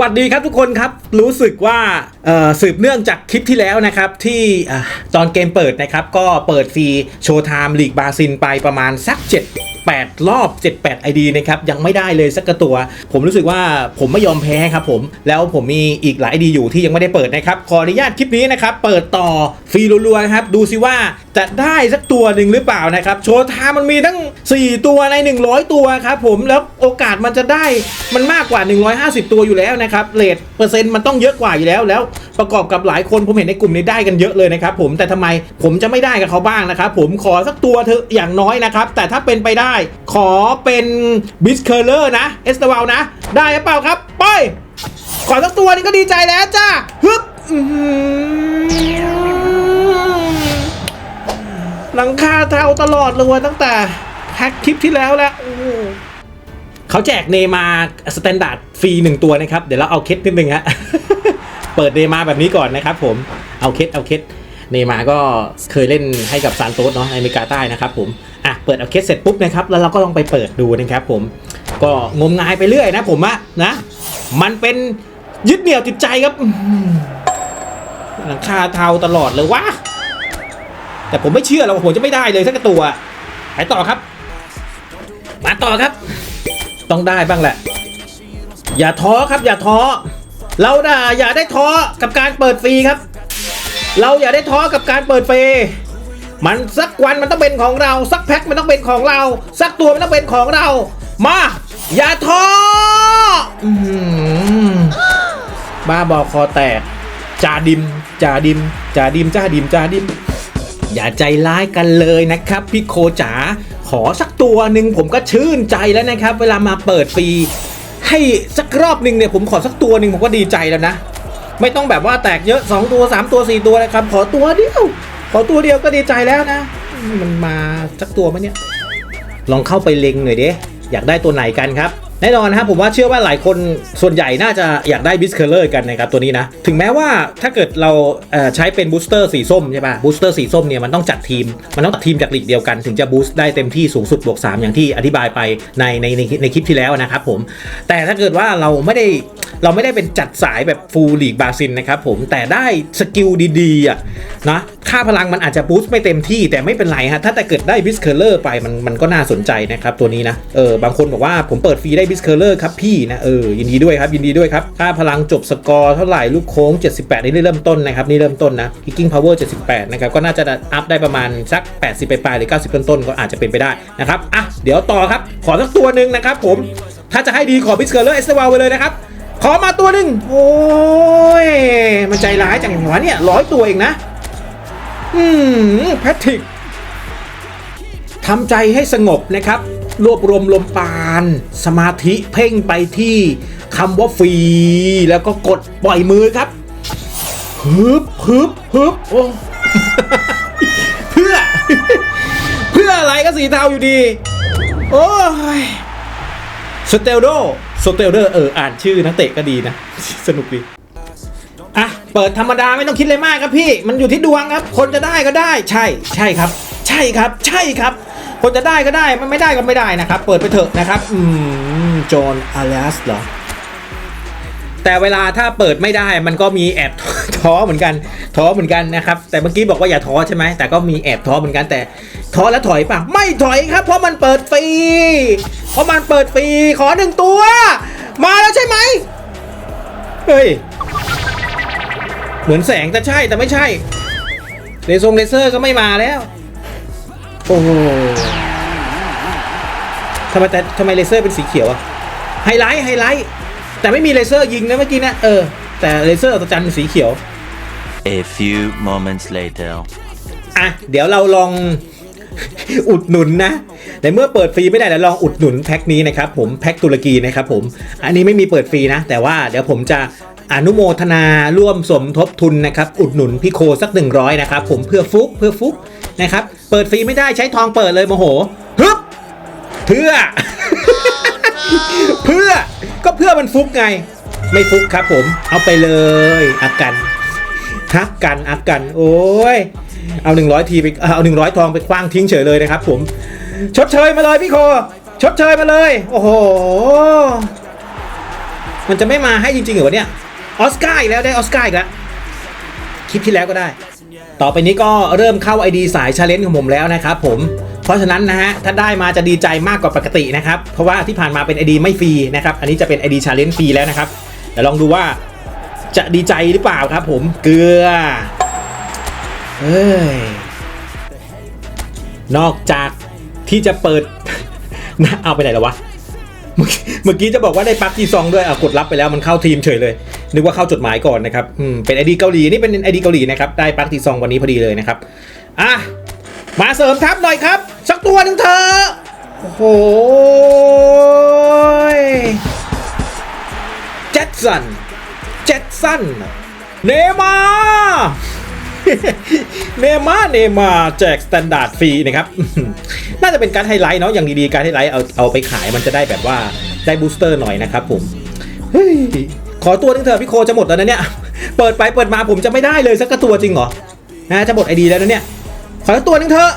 วัสดีครับทุกคนครับ รู้สึกว่าสืบเนื่องจากคลิปที่แล้วนะครับ ที่ตอนเกมเปิดนะครับ ก็เปิดฟรีโชว์ไทม์ลีกบาซินไปประมาณสัก 7 8 รอบ 78 ID นะครับยังไม่ได้เลยสักกตัว ผมรู้สึกว่าผมไม่ยอมแพ้ครับผมแล้วผมมีอีกหลาย ID อยู่ที่ยังไม่ได้เปิดนะครับขออนุญาตคลิปนี้นะครับเปิดต่อฟรีรัวๆครับดูสิว่าจะได้สักตัวหนึ่งหรือเปล่านะครับโชว์ทม์มันมีทั้ง 4 ตัวใน 100 ตัวครับผมแล้วโอกาสมันจะได้มันมากกว่า 150 ตัวอยู่แล้วนะครับเรทเปอร์เซ็นต์มันต้องเยอะกว่าอยู่แล้วแล้ว ประกอบกับหลายคนผมเห็นในกลุ่มนี้ได้กันเยอะเลยนะครับผมแต่ทำไมผมจะไม่ได้กับเขาบ้างนะครับผมขอสักตัวเถอะอย่างน้อยนะครับแต่ถ้าเป็นไปได้ขอเป็นบิสเคอร์เลอร์นะ เอสตาวลนะ ได้หรือเปล่าครับ ไป ขอสักตัวนี้ก็ดีใจแล้วจ้าฮึบหลังคาเทาตลอดเลยตั้งแต่แพ็คคลิปที่แล้วแล้วเขาแจกเนมาสแตนดาร์ดฟรีหนึ่งตัวนะครับ เดี๋ยวเราเอาเคสนิดนึงฮะ เปิดเนมาแบบนี้ก่อนนะครับผม เอาเคสเอาเคสเนมาก็เคยเล่นให้กับซานโตสเนาะในอเมริกาใต้นะครับผมอะ เปิดเอาเคสเสร็จปุ๊บนะครับแล้วเราก็ลองไปเปิดดูนะครับผมก็งมงายไปเรื่อยนะผมอะนะมันเป็นยึดเหนี่ยวจิตใจครับหลังคาเทาตลอดเลยวะแต่ผมไม่เชื่อหรอกว่าผมจะไม่ได้เลยสักตัวไปต่อครับ มาต่อครับ ต้องได้บ้างแหละ อย่าท้อครับ อย่าท้อเราน่ะอย่าได้ท้อกับการเปิดฟรีครับ เราอย่าได้ท้อกับการเปิดฟรี มันสักวันมันต้องเป็นของเรา สักแพ็คมันต้องเป็นของเรา สักตัวมันต้องเป็นของเรา มา อย่าท้อบ้าบอคอแตกจ่าดิมจ่าดิมจ่าดิมจ่าดิมจ่าดิม อย่าใจร้ายกันเลยนะครับ พี่โคจ๋าขอสักตัวหนึ่งผมก็ชื่นใจแล้วนะครับ เวลามาเปิดฟรีให้สักรอบหนึ่งเนี่ยผมขอสักตัวหนึ่งผมก็ดีใจแล้วนะ ไม่ต้องแบบว่าแตกเยอะ 2 ตัว 3 ตัว 4 ตัวนะครับ ขอตัวเดียว ขอตัวเดียวก็ดีใจแล้วนะ มันมาสักตัวไหมเนี่ย ลองเข้าไปเล็งหน่อยเด้อยากได้ตัวไหนกันครับแน่นอนนะครับผมว่าเชื่อว่าหลายคนส่วนใหญ่น่าจะอยากได้บิสเคอร์เลอร์กันนะครับตัวนี้นะ ถึงแม้ว่าถ้าเกิดเราใช้เป็นบูสเตอร์สีส้มใช่ป่ะบูสเตอร์สีส้มเนี่ยมันต้องจัดทีม มันต้องตัดทีมจากลีกเดียวกัน ถึงจะบูสต์ได้เต็มที่สูงสุดบวก3อย่างที่อธิบายไปในในในในคลิปที่แล้วนะครับผม แต่ถ้าเกิดว่าเราไม่ได้ เราไม่ได้เป็นจัดสายแบบฟูลลีกบาซินนะครับผมแต่ได้สกิลดีๆอะนะค่าพลังมันอาจจะบูสต์ไม่เต็มที่แต่ไม่เป็นไรฮะถ้าแต่เกิดได้บิสเคอร์เลอร์ไปมันมันก็น่าสนใจนะครับตัวนี้นะเออบางคนบอกว่าผมเปิดฟรีได้บิสเคอร์เลอร์ครับพี่นะเออยินดีด้วยครับยินดีด้วยครับค่าพลังจบสกอร์เท่าไหร่ลูกโค้ง 78 นี่เริ่มต้นนะครับนี่เริ่มต้นนะ kicking power 78นะครับก็น่าจะอัพได้ประมาณสัก 80 ไปปลายหรือ 90 ต้นๆก็อาจจะเป็นไปได้นะครับอะเดี๋ยวต่อครับขอสักตัวหนึ่งนะครับผมถ้าจะให้ดีขอบิสเคอร์เลอร์เอสเวลไปเลยนะครับ ขอมาตัวหนึ่งโอ้ย มันใจร้ายจังหัวะเนี่ยร้อยตัวเองนะ อืมแพทริกทำใจให้สงบนะครับ รวบรวมลมปานสมาธิเพ่งไปที่คำว่าฟรี แล้วก็กดปล่อยมือครับฮึบฮึบฮึบโอ้เพื่อ เพื่ออะไรก็สีเทาอยู่ดี โอ้ยสเตลโด โซเตลเดอร์เอออ่านชื่อนักเตะก็ดีนะ สนุกดีอะเปิดธรรมดาไม่ต้องคิดเลยมากครับพี่ มันอยู่ที่ดวงครับ คนจะได้ก็ได้ ใช่ ใช่ครับ ใช่ครับ ใช่ครับ คนจะได้ก็ได้ มันไม่ได้ก็ไม่ได้นะครับ เปิดไปเถอะนะครับ อืม จอห์นอาเลสเหรอ แต่เวลาถ้าเปิดไม่ได้มันก็มีแอบท้อเหมือนกันท้อเหมือนกันนะครับ แต่เมื่อกี้บอกว่าอย่าท้อใช่ไหมแต่ก็มีแอบท้อเหมือนกันแต่ท้อแล้วถอยป่ะไม่ถอยครับ เพราะมันเปิดฟรีเพราะมันเปิดฟรีขอหนึ่งตัว มาแล้วใช่ไหมเฮ้ยเหมือนแสงแต่ใช่แต่ไม่ใช่เลซงเลเซอร์ก็ไม่มาแล้วโอ้โหทำไมแต่ทำไมเลเซอร์เป็นสีเขียวอะไฮไลท์ไฮไลท์ แต่ไม่มีเลเซอร์ยิงนะเมื่อกี้นะเออ แต่เลเซอร์อัศจรรย์เป็นสีเขียว A few moments later. อะ เดี๋ยวเราลองอุดหนุนนะ ในเมื่อเปิดฟรีไม่ได้แล้วลองอุดหนุนแพ็คนี้นะครับผมแพ็คตุรกีนะครับผม อันนี้ไม่มีเปิดฟรีนะ แต่ว่าเดี๋ยวผมจะอนุโมทนาร่วมสมทบทุนนะครับอุดหนุนพี่โคสัก 100 นะครับ ผมเพื่อฟุกเพื่อฟุกนะครับ เปิดฟรีไม่ได้ใช้ทองเปิดเลยโมโหฮึบเพื่อ เพื่อ ก็เพื่อมันฟุกไง ไม่ฟุกครับผม เอาไปเลยอากันฮักกันอักกัน โอ้ย เอาหนึ่งร้อยทีไป เอาหนึ่งร้อยทองไปคว้างทิ้งเฉยเลยนะครับผม ชดเชยมาเลยพี่โค ชดเชยมาเลย โอ้โห มันจะไม่มาให้จริงๆเหรอเนี่ย ออสการ์อีกแล้วได้ออสการ์อีกแล้ว คลิปที่แล้วก็ได้ ต่อไปนี้ก็เริ่มเข้า ID สายชาเลนจ์ของผมแล้วนะครับผม เพราะฉะนั้นนะฮะถ้าได้มาจะดีใจมากกว่าปกตินะครับเพราะว่าที่ผ่านมาเป็น ID ไม่ฟรีนะครับอันนี้จะเป็น ID ชาเลนจ์ฟรีแล้วนะครับเดี๋ยวลองดูว่าจะดีใจหรือเปล่าครับผมเกลือเอ้ยนอกจากที่จะเปิดนะเอาไปไหนแล้ววะเมื่อกี้จะบอกว่าได้ปั๊กทีซองด้วยอะกดรับไปแล้วมันเข้าทีมเฉยเลย นึกว่าเข้าจดหมายก่อนนะครับอืมเป็นไอดีเกาหลีนี่เป็นไอดีเกาหลีนะครับได้ปั๊กทีซองวันนี้พอดีเลยนะครับอะมาเสริมทัพหน่อยครับ สักตัวหนึ่งเถอะโอ้โหเจ็ดสันเจ็ดสันเนมาเนมาเนมาแจกสแตนดาร์ดฟรีนะครับ น่าจะเป็นการไฮไลท์เนาะอย่างดีๆการไฮไลท์เอาเอาไปขายมันจะได้แบบว่าได้บูสเตอร์หน่อยนะครับผมขอตัวหนึงเถอะพี่โคจะหมดแล้วนะเนี่ย เปิดไปเปิดมาผมจะไม่ได้เลยสักตัวจริงเหรอนะจะหมดไอดีแล้วนะเนี่ย ขอสักตัวนึงเถอะ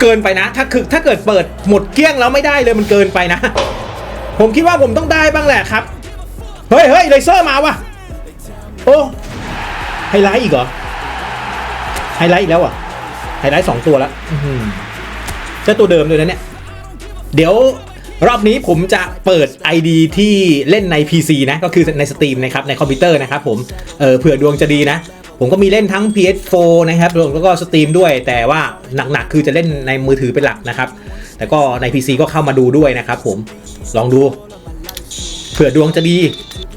เกินไปนะ ถ้าคือถ้าเกิดเปิดหมดเกลี้ยงแล้วไม่ได้เลยมันเกินไปนะ ผมคิดว่าผมต้องได้บ้างแหละครับ เฮ้ยเฮ้ยเลเซอร์มาวะโอ้ ไฮไลท์อีกเหรอ ไฮไลท์อีกแล้วอะ ไฮไลท์สองตัวแล้วเจ้าตัวเดิมเลยนะเนี่ย เดี๋ยวรอบนี้ผมจะเปิด ID ที่เล่นใน PC นะ ก็คือในสตรีมนะครับ ในคอมพิวเตอร์นะครับผม เออเผื่อดวงจะดีนะ ผมก็มีเล่นทั้ง PS4 นะครับแล้วก็สตรีมด้วย แต่ว่าหนักๆคือจะเล่นในมือถือเป็นหลักนะครับ แต่ก็ใน PC ก็เข้ามาดูด้วยนะครับผมลองดูเผื่อดวงจะดี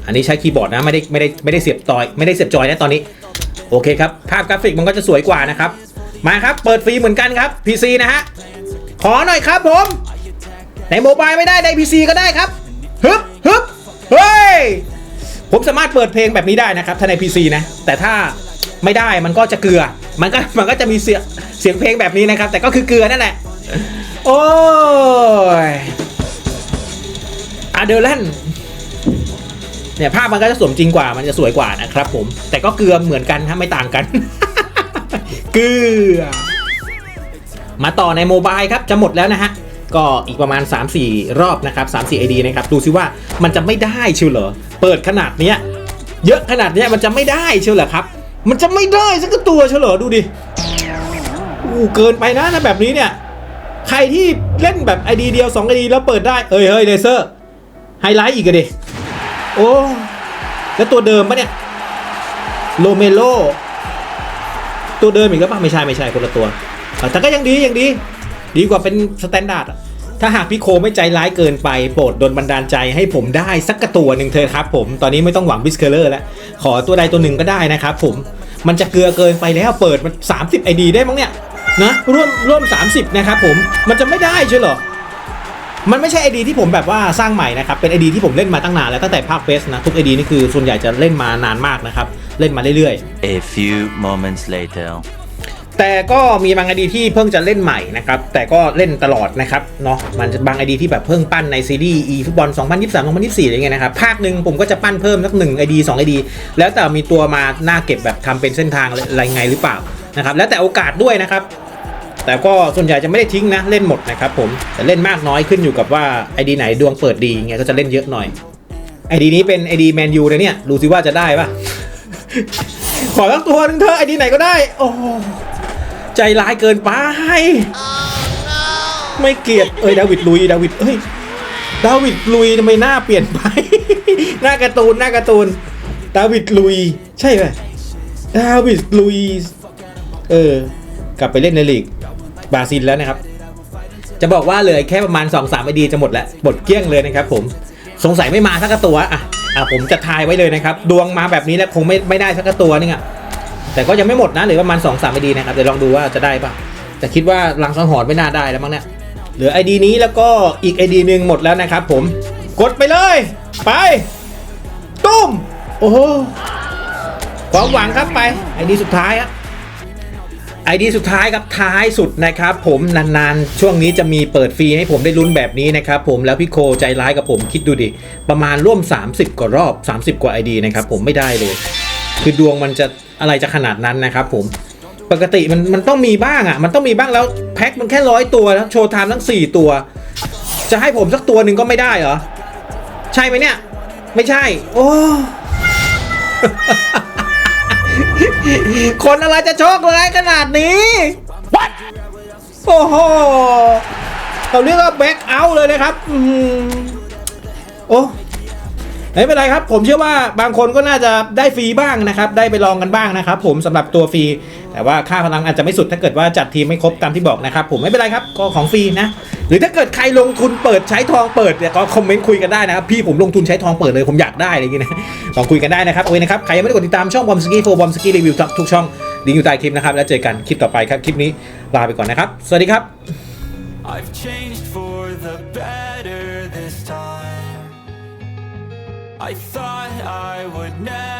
อันนี้ใช้คีย์บอร์ดนะไม่ได้ไม่ได้ไม่ได้เสียบจอยไม่ได้เสียบจอยนะตอนนี้ โอเคครับ ภาพกราฟิกมันก็จะสวยกว่านะครับ มาครับ เปิดฟรีเหมือนกันครับ PC นะฮะขอหน่อยครับผมในโมบายไม่ได้ใน PC ก็ได้ครับฮึบฮึบเฮ้ยผมสามารถเปิดเพลงแบบนี้ได้นะครับถ้าใน PC นะแต่ถ้า ไม่ได้มันก็จะเกลือ มันก็มันก็จะมีเสียงเสียงเพลงแบบนี้นะครับ แต่ก็คือเกลือนั่นแหละ โอ้ยอาเดอร์แลนเนี่ยภาพมันก็จะสมจริงกว่ามันจะสวยกว่านะครับผม แต่ก็เกลือเหมือนกันถ้าไม่ต่างกัน เกลือ มาต่อในโมบายครับจะหมดแล้วนะฮะก็อีกประมาณ 3-4 รอบนะครับ3-4 ID นะครับ ดูซิว่ามันจะไม่ได้เชียวเหรอ เปิดขนาดเนี้ย เยอะขนาดเนี้ยมันจะไม่ได้เชียวเหรอครับ มันจะไม่ได้สักตัวเชียวเหรอดูดิอู้เกินไปนะนะแบบนี้เนี่ย ใครที่เล่นแบบ ID เดียว2 ID แล้วเปิดได้ เอ้ยเฮ้ยเลเซอร์ไฮไลท์อีกอะดิ โอ้ แล้วตัวเดิมปะเนี่ย โลเมโล ตัวเดิมอีกแล้วปะไม่ใช่ไม่ใช่คนละตัว แต่ก็ยังดียังดี ดีกว่าเป็นสแตนดาร์ดอะ ถ้าหากพี่โคไม่ใจร้ายเกินไปโปรดดลบันดาลใจให้ผมได้สักกระตัวหนึ่งเธอครับผมตอนนี้ไม่ต้องหวังบิสเคอร์เลอร์แล้วขอตัวใดตัวหนึ่งก็ได้นะครับผมมันจะเกลือเกินไปแล้วเปิดมัน 30 ID ได้มั้งเนี่ยนะร่วมร่วม 30 นะครับผมมันจะไม่ได้ใช่เหรอมันไม่ใช่ไอดีที่ผมแบบว่าสร้างใหม่นะครับ เป็นไอดีที่ผมเล่นมาตั้งนานแล้วตั้งแต่ภาคเฟสนะ ทุกไอดีนี่คือส่วนใหญ่จะเล่นมานานมากนะครับ เล่นมาเรื่อยๆ A few moments later. แต่ก็มีบางไอดีที่เพิ่งจะเล่นใหม่นะครับ แต่ก็เล่นตลอดนะครับเนาะมันบางไอดีที่แบบเพิ่งปั้นในซีรีส์ e ฟุตบอล2023 2024อะไรเงี้ยนะครับภาคหนึ่งผมก็จะปั้นเพิ่มสักหนึ่งไอดีสองไอดีแล้วแต่มีตัวมาหน้าเก็บแบบทำเป็นเส้นทางอะไรไงหรือเปล่านะครับ แล้วแต่โอกาสด้วยนะครับ แต่ก็ส่วนใหญ่จะไม่ได้ทิ้งนะเล่นหมดนะครับผมแต่เล่นมากน้อยขึ้นอยู่กับว่าไอดีไหนดวงเปิดดีเงี้ยก็จะเล่นเยอะหน่อยไอดีนี้เป็นไอดีแมนยูนะเนี่ยดูสิว่าจะได้ปะขอสักตัวหนึงเถอไอดีไหนก็ได้โอ้ ใจร้ายเกินไป ไม่เกลียดเอ้ยดาวิดลุยดาวิดเอ้ยดาวิดลุยทำไมหน้าเปลี่ยนไป หน้าการ์ตูนหน้าการ์ตูนดาวิดลุย ใช่ไหมดาวิดลุยเออกลับไปเล่นในลีกบราซิลแล้วนะครับ จะบอกว่าเหลือแค่ประมาณ 2 3ไอดีจะหมดแล้วหมดเกลี้ยงเลยนะครับผมสงสัยไม่มาสักตัวอะอะผมจะทายไว้เลยนะครับ ดวงมาแบบนี้แล้วคงไม่ไม่ได้สักตัวนึงอะ แต่ก็ยังไม่หมดนะเหลือประมาณ2 3ไอดีนะครับเดี๋ยวลองดูว่าจะได้ป่ะแต่คิดว่าลังสังหรณ์ไม่น่าได้แล้วมั้งเนี่ยเหลือไอดีนี้แล้วก็อีกไอดีหนึ่งหมดแล้วนะครับผมกดไปเลย ไปตุ้มโอ้โหความหวังครับไปไอดีสุดท้ายอะไอดีสุดท้ายครับท้ายสุดนะครับผมนานๆ ช่วงนี้จะมีเปิดฟรีให้ผมได้ลุ้นแบบนี้นะครับผมแล้วพี่โคใจร้ายกับผมคิดดูดิ ประมาณร่วม 30 กว่ารอบ 30 กว่า ID นะครับผมไม่ได้เลย คือดวงมันจะ อะไรจะขนาดนั้นนะครับผมปกติมันมันต้องมีบ้างอะ มันต้องมีบ้างแล้วแพ็คมันแค่ร้อยตัวแล้วโชว์ไทม์ทั้ง4 ตัว จะให้ผมสักตัวหนึ่งก็ไม่ได้เหรอ ใช่ไหมเนี่ย ไม่ใช่ โอ้คนอะไรจะโชคร้ายขนาดนี้ What โอ้โหเขาเรียกว่าแบ็คเอาท์เลยนะครับ โอ้ ไม่เป็นไรครับ ผมเชื่อว่าบางคนก็น่าจะได้ฟรีบ้างนะครับ ได้ไปลองกันบ้างนะครับ ผมสำหรับตัวฟรี แต่ว่าค่าพลังอาจจะไม่สุดถ้าเกิดว่าจัดทีมไม่ครบตามที่บอกนะครับ ผมไม่เป็นไรครับก็ของฟรีนะ หรือถ้าเกิดใครลงทุนเปิดใช้ทองเปิดเนี่ยก็คอมเมนต์คุยกันได้นะครับ พี่ผมลงทุนใช้ทองเปิดเลยผมอยากได้อะไรอย่างเงี้ยนะลองคุยกันได้นะครับโอเคนะครับใครยังไม่ได้กดติดตามช่องบอมสกี้โฟบอมสกี้รีวิวทุกช่องลิงก์อยู่ใต้คลิปนะครับแล้วเจอกันคลิปต่อไปครับคลิปนี้ลาไปก่อนนะครับ สวัสดีครับ I've changed for the better I thought I would never.